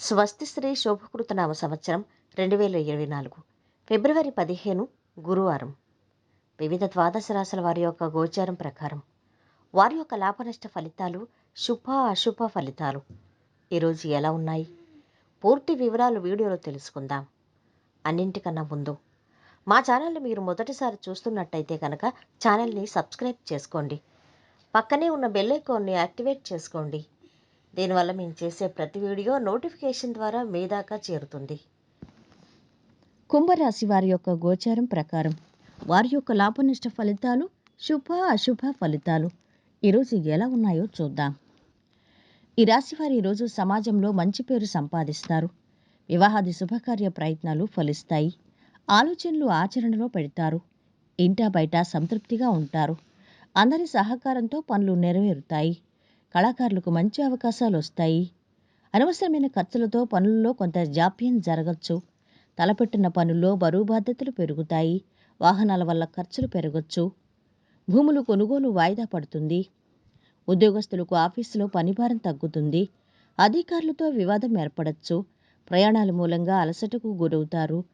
స్వస్తి శ్రీ శోభకృతనామ సంవత్సరం రెండు వేల ఇరవై నాలుగు ఫిబ్రవరి పదిహేను గురువారం. వివిధ ద్వాదశ రాశుల వారి యొక్క గోచారం ప్రకారం వారి యొక్క లాభనష్ట ఫలితాలు శుభ అశుభ ఫలితాలు. ఈరోజు ఎలా ఉన్నాయి? పూర్తి వివరాలు వీడియోలో తెలుసుకుందాం. అన్నింటికన్నా ముందు మా ఛానల్ని మీరు మొదటిసారి చూస్తున్నట్టయితే కనుక ఛానల్ని సబ్స్క్రైబ్ చేసుకోండి. పక్కనే ఉన్న బెల్ ఐకాన్ని యాక్టివేట్ చేసుకోండి. దీనివల్ల మేము చేసే ప్రతి వీడియో నోటిఫికేషన్ ద్వారా మీ దాకా చేరుతుంది. కుంభరాశి వారి యొక్క గోచారం ప్రకారం వారి యొక్క లాభనిష్ట ఫలితాలు శుభ అశుభ ఫలితాలు ఈరోజు ఎలా ఉన్నాయో చూద్దాం. ఈ రాశి వారు ఈరోజు సమాజంలో మంచి పేరు సంపాదిస్తారు. వివాహాది శుభకార్య ప్రయత్నాలు ఫలిస్తాయి. ఆలోచనలు ఆచరణలో పెడతారు. ఇంటా బయట సంతృప్తిగా ఉంటారు. అందరి సహకారంతో పనులు నెరవేరుతాయి. కళాకారులకు మంచి అవకాశాలు వస్తాయి అనవసరమైన ఖర్చులతో పనుల్లో కొంత జాప్యం జరగచ్చు. తలపెట్టిన పనుల్లో బరువు బాధ్యతలు పెరుగుతాయి. వాహనాల వల్ల ఖర్చులు పెరగచ్చు. భూములు కొనుగోలు వాయిదా పడుతుంది. ఉద్యోగస్తులకు ఆఫీసులో పనిభారం తగ్గుతుంది. అధికారులతో వివాదం ఏర్పడచ్చు. ప్రయాణాల మూలంగా అలసటకు గురవుతారు.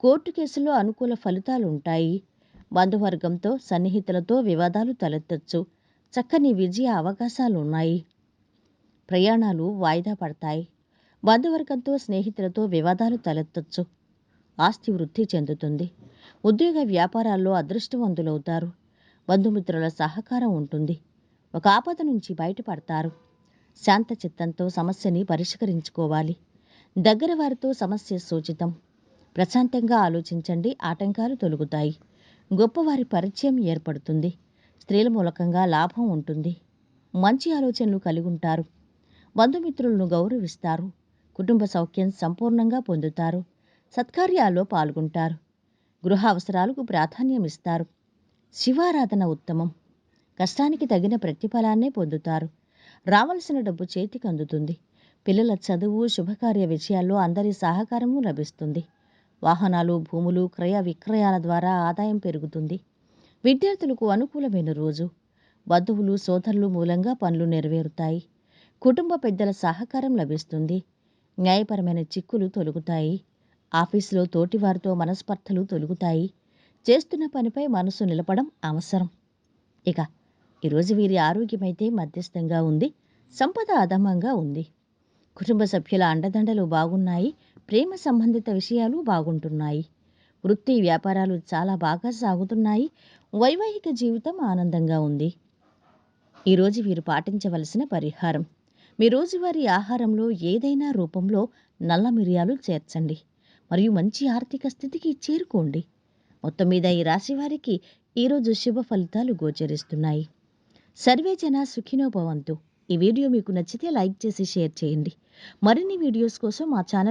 కోర్టు కేసులో అనుకూల ఫలితాలు ఉంటాయి బంధువర్గంతో సన్నిహితులతో వివాదాలు తలెత్తచ్చు. చక్కని విజయ అవకాశాలు ఉన్నాయి ప్రయాణాలు వాయిదా పడతాయి. బంధువర్గంతో స్నేహితులతో వివాదాలు తలెత్తచ్చు. ఆస్తి వృద్ధి చెందుతుంది. ఉద్యోగ వ్యాపారాల్లో అదృష్టవంతులవుతారు. బంధుమిత్రుల సహకారం ఉంటుంది. ఒక ఆపద నుంచి బయటపడతారు. శాంత చిత్తంతో సమస్యని పరిష్కరించుకోవాలి. దగ్గర వారితో సమస్య సూచితం. ప్రశాంతంగా ఆలోచించండి. ఆటంకాలు తొలుగుతాయి. గొప్పవారి పరిచయం ఏర్పడుతుంది. స్త్రీల మూలకంగా లాభం ఉంటుంది. మంచి ఆలోచనలు కలిగి ఉంటారు. బంధుమిత్రులను గౌరవిస్తారు. కుటుంబ సౌఖ్యం సంపూర్ణంగా పొందుతారు. సత్కార్యాల్లో పాల్గొంటారు. గృహ అవసరాలకు ప్రాధాన్యం ఇస్తారు శివారాధన ఉత్తమం. కష్టానికి తగిన ప్రతిఫలాన్నే పొందుతారు. రావలసిన డబ్బు చేతికి అందుతుంది. పిల్లల చదువు శుభకార్య విషయాల్లో అందరి సహకారము లభిస్తుంది. వాహనాలు భూములు క్రయ విక్రయాల ద్వారా ఆదాయం పెరుగుతుంది. విద్యార్థులకు అనుకూలమైన రోజు. బంధువులు సోదరులు మూలంగా పనులు నెరవేరుతాయి. కుటుంబ పెద్దల సహకారం లభిస్తుంది. న్యాయపరమైన చిక్కులు తొలుగుతాయి. ఆఫీసులో తోటివారితో మనస్పర్ధలు తొలుగుతాయి. చేస్తున్న పనిపై మనసు నిలపడం అవసరం. ఇక ఈరోజు వీరి ఆరోగ్యమైతే మధ్యస్థంగా ఉంది. సంపద అధమంగా ఉంది. కుటుంబ సభ్యుల అండదండలు బాగున్నాయి. ప్రేమ సంబంధిత విషయాలు బాగుంటున్నాయి. వృత్తి వ్యాపారాలు చాలా బాగా సాగుతున్నాయి. వైవాహిక జీవితం ఆనందంగా ఉంది. ఈరోజు వీరు పాటించవలసిన పరిహారం. మీ రోజువారీ ఆహారంలో ఏదైనా రూపంలో నల్ల మిరియాలు చేర్చండి. మరియు మంచి ఆర్థిక స్థితికి చేరుకోండి. మొత్తం మీద ఈ రాశి వారికి ఈరోజు శుభ ఫలితాలు గోచరిస్తున్నాయి. సర్వే జన సుఖినోభవంతు ఈ వీడియో మీకు నచ్చితే లైక్ చేసి షేర్ చేయండి. మరిన్ని వీడియోస్ కోసం మా ఛానల్